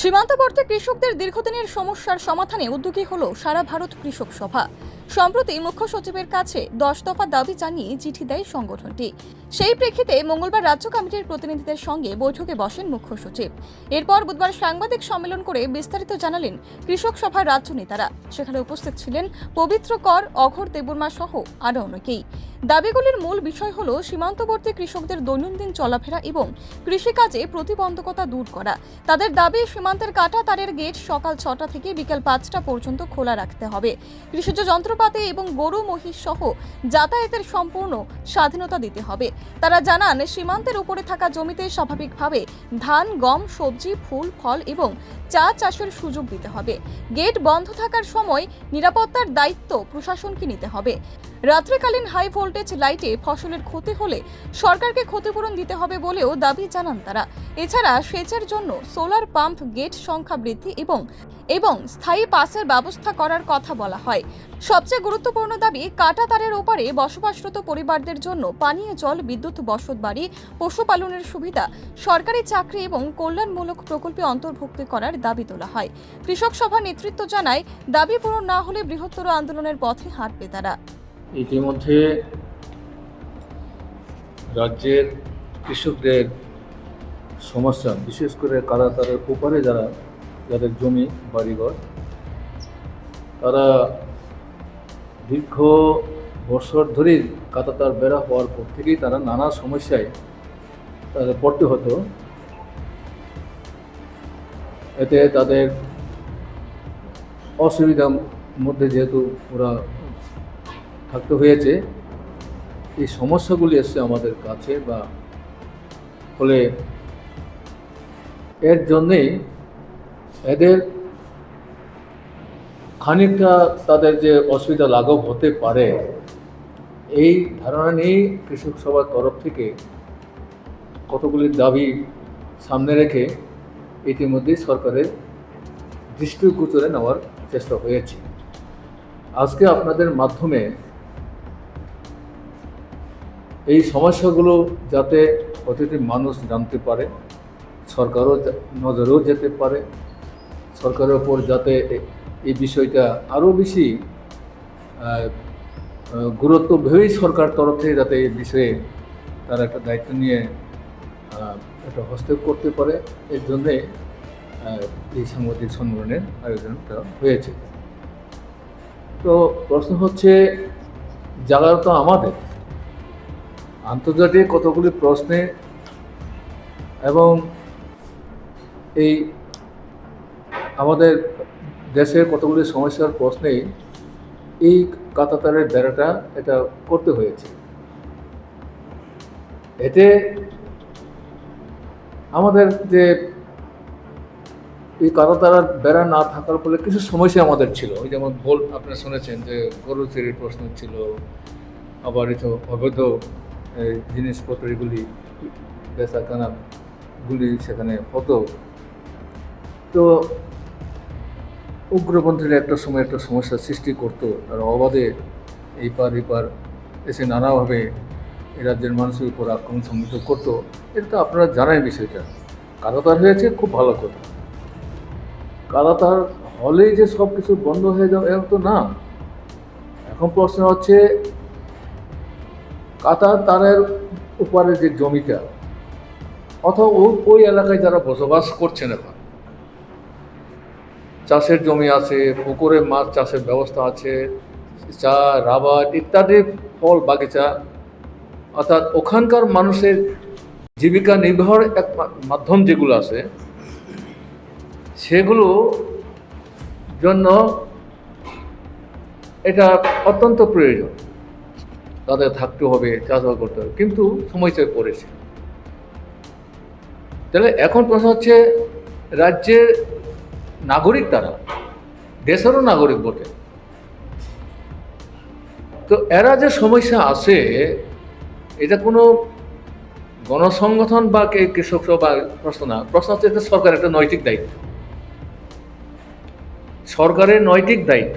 সীমান্তবর্তী কৃষকদের দীর্ঘদিনের সমস্যার সমাধানে উদ্যোগী হল সারা ভারত কৃষক সভা। সম্প্রতি মুখ্য সচিবের কাছে দশ দফা দাবি জানিয়ে চিঠি দেয় সংগঠনটি। সেই প্রেক্ষিতে মঙ্গলবার রাজ্য কমিটির প্রতিনিধিদের সঙ্গে বৈঠকে বসেন মুখ্য সচিব। এরপর বুধবার সাংবাদিক সম্মেলন করে বিস্তারিত জানালেন কৃষক সভার রাজ্য নেতারা। সেখানে উপস্থিত ছিলেন পবিত্র কর, অঘর দেববর্মা সহ আরও অনেকেই। দাবিগুলির মূল বিষয় হল সীমান্তবর্তী কৃষকদের দৈনন্দিন চলাফেরা এবং কৃষিকাজে প্রতিবন্ধকতা দূর করা। তাদের দাবি, সীমান্তের কাটা, তারের গেট সকাল ছটা থেকে বিকেল পাঁচটা পর্যন্ত খোলা রাখতে হবে। কৃষিজ যন্ত্রপাতি এবং গরু, মহিষ সহ যাতায়াতের সম্পূর্ণ স্বাধীনতা দিতে হবে। তারা জানান, সীমান্তের উপরে থাকা জমিতে স্বাভাবিকভাবে ধান, গম, সবজি, ফুল, ফল এবং চা চাষের সুযোগ দিতে হবে। গেট বন্ধ থাকার সময় নিরাপত্তার দায়িত্ব প্রশাসনকে নিতে হবে। রাত্রিকালীন হাই ভোল্টেজ লাইটে ফসলের ক্ষতি হলে সরকারকে ক্ষতিপূরণ দিতে হবে বলেও দাবি জানান তারা। এছাড়া সেচের জন্য সোলার পাম্প গেট সংখ্যা বৃদ্ধি এবং এবং স্থায়ী পাসের ব্যবস্থা করার কথা বলা হয়। সবচেয়ে গুরুত্বপূর্ণ দাবি, কাটা তারের ওপারে বসবাসরত পরিবারদের জন্য পানীয় জল বিদ্যুৎ বসত বাড়ি, পশুপালনের সুবিধা, সরকারি চাকরি এবং কল্যাণমূলক প্রকল্পে অন্তর্ভুক্ত করার দাবি তোলা হয়। কৃষক সভা নেতৃত্ব জানায়, দাবি পূরণ না হলে বৃহত্তর আন্দোলনের পথে হাঁটবে তারা। ইতিমধ্যে রাজ্যের কৃষকদের সমস্যা, বিশেষ করে কারাতারের ওপারে যারা যাদের জমি, বাড়িঘর, তারা দীর্ঘ বছর ধরেই কাতাতার বেড়া হওয়ার পর থেকেই তারা নানা সমস্যায় তাদের পড়তে হতো। এতে তাদের অসুবিধার মধ্যে যেহেতু ওরা থাকতে হয়েছে, এই সমস্যাগুলি এসছে আমাদের কাছে বা ফলে এর জন্যেই এদের খানিকটা তাদের যে অসুবিধা লাঘব হতে পারে, এই ধারণা নিয়েই কৃষক সভার তরফ থেকে কতগুলি দাবি সামনে রেখে ইতিমধ্যেই সরকারের দৃষ্টিগোচরে নেওয়ার চেষ্টা হয়েছে। আজকে আপনাদের মাধ্যমে এই সমস্যাগুলো যাতে প্রতিটি মানুষ জানতে পারে, সরকারও নজরেও যেতে পারে সরকারের ওপর যাতে এই বিষয়টা আরও বেশি গুরুত্ব ভেবেই সরকার তরফ থেকে যাতে এই বিষয়ে তারা একটা দায়িত্ব নিয়ে একটা হস্তক্ষেপ করতে পারে। এর জন্যে এই সাংবাদিক সম্মেলনের আয়োজনটা হয়েছে। তো প্রশ্ন হচ্ছে জায়গা তো আমাদের। আন্তর্জাতিক কতগুলি প্রশ্নে এবং এই আমাদের দেশের কতগুলি সমস্যার প্রশ্নেই এই কাতাতারের বেড়াটা এটা করতে হয়েছে। এতে আমাদের যে এই কাতাতারার বেড়া না থাকার ফলে কিছু সমস্যা আমাদের ছিল। ওই যেমন বল আপনারা শুনেছেন যে গরু চুরির প্রশ্ন ছিল, আবার এই অবৈধ, এই জিনিসপত্র এগুলি বেচাকেনাগুলি সেখানে হতো। তো উগ্রপন্থীরা একটা সময় একটা সমস্যার সৃষ্টি করতো। তারা অবাধে এই পার এই পার এসে নানাভাবে এই রাজ্যের মানুষের উপর আক্রমণ সংগঠিত করতো। এটা তো আপনারা জানাই বিষয়টা। কাদাতার হয়েছে, খুব ভালো কথা। কাদাতার হলেই যে সব কিছু বন্ধ হয়ে যাবে, এরকম তো না। এখন প্রশ্ন হচ্ছে, কাতার তারের উপরে যে জমিটা, অথবা ওই এলাকায় যারা বসবাস করছেন এখন চাষের জমি আছে, পুকুরে মাছ চাষের ব্যবস্থা আছে, চা, রাবার ইত্যাদি ফল, বাগিচা। অর্থাৎ ওখানকার মানুষের জীবিকা নির্বাহের এক মাধ্যম যেগুলো আছে, সেগুলো জন্য এটা অত্যন্ত প্রয়োজন। তাদের থাকতে হবে, চাষবাস করতে হবে, কিন্তু সমস্যায় পড়েছে তাহলে এখন প্রশ্ন হচ্ছে, রাজ্যের নাগরিক তারা, দেশেরও নাগরিক বটে। তো এরা যে সমস্যা আছে, এটা কোনো গণসংগঠন বা কৃষক বা প্রশ্ন না, প্রশ্ন হচ্ছে এটা সরকারের একটা নৈতিক দায়িত্ব। সরকারের নৈতিক দায়িত্ব,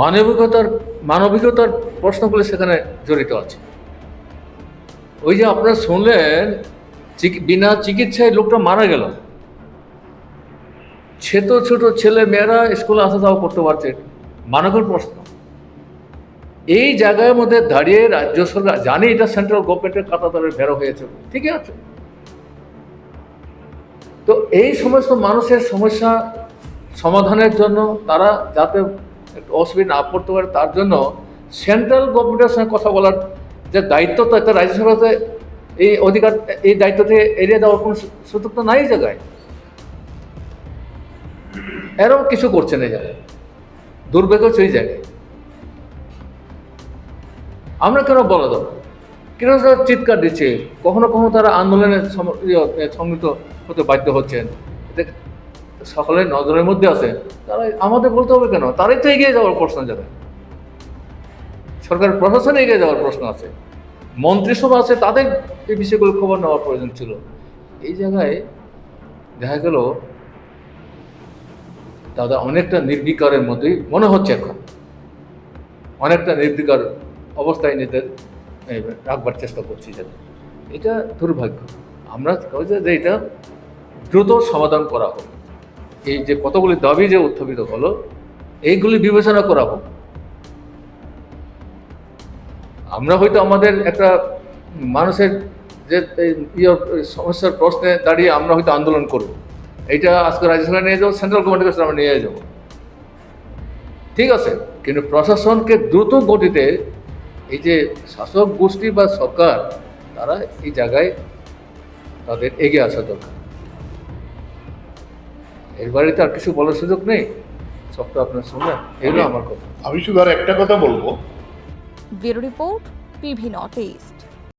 মানবিকতার মানবিকতার প্রশ্নগুলো সেখানে জড়িত আছে। ওই যে আপনারা শুনলেন বিনা চিকিৎসায় লোকটা মারা গেল। ছোট ছোট ছেলে মেয়েরা স্কুলে আসা যাওয়া করতে পারছে। মানবের প্রশ্ন। এই জায়গার মধ্যে দাঁড়িয়ে রাজ্য সরকার, জানি এটা সেন্ট্রাল গভর্নমেন্টের ধরে বেরো হয়েছে, ঠিকই আছে। তো এই সমস্ত মানুষের সমস্যা সমাধানের জন্য, তারা যাতে অসুবিধা না পড়তে পারে, তার জন্য সেন্ট্রাল গভর্নমেন্টের সঙ্গে কথা বলার যে দায়িত্ব রাজ্য সরকারকে এই অধিকার, এই দায়িত্ব থেকে এড়িয়ে দেওয়ার কোনো সুযোগ তো নাই জায়গায়। এরাও কিছু করছে না জায়গায় দুর্ভাগ্য হচ্ছে এই জায়গায়। আমরা কেন বলা দরকার? কেন তারা চিৎকার দিচ্ছে? কখনো কখনো তারা আন্দোলনে সম- ইয়ে, হতে বাধ্য হচ্ছেন। সকলের নজরের মধ্যে আছে তারা আমাদের বলতে হবে কেন? তারাই তো এগিয়ে যাওয়ার প্রশ্ন যাবে সরকার প্রশাসনে এগিয়ে যাওয়ার প্রশ্ন আছে। মন্ত্রিসভা আছে তাদের এই বিষয়গুলো খবর নেওয়ার প্রয়োজন ছিল। এই জায়গায় দেখা গেল দাদা অনেকটা নির্বিকারের মতোই মনে হচ্ছে এখন। অনেকটা নির্বিকার অবস্থায় নিজেদের রাখবার চেষ্টা করছি যাতে এটা দুর্ভাগ্য। আমরা যে এটা দ্রুত সমাধান করা হোক, এই যে কতগুলি দাবি যে উত্থাপিত হলো, এইগুলি বিবেচনা করা হোক। আমরা হয়তো আমাদের একটা মানুষের যে ইয়ে সমস্যার প্রশ্নে দাঁড়িয়ে আমরা হয়তো আন্দোলন করব। এইটা আজকে রাজ্য সরকার নিয়ে যাব সেন্ট্রাল গভর্নমেন্টের কাছে আমরা নিয়ে যাব। ঠিক আছে কিন্তু প্রশাসনকে দ্রুত গতিতে এই যে শাসক গোষ্ঠী বা সরকার তারা এই জায়গায় তাদের এগিয়ে আসা দরকার। এর তো আর কিছু বলার সুযোগ নেই? সব তো আপনার শুনলেন এগুলো আমার কথা। আমি শুধু আর একটা কথা বলব। Bureau report PV North East.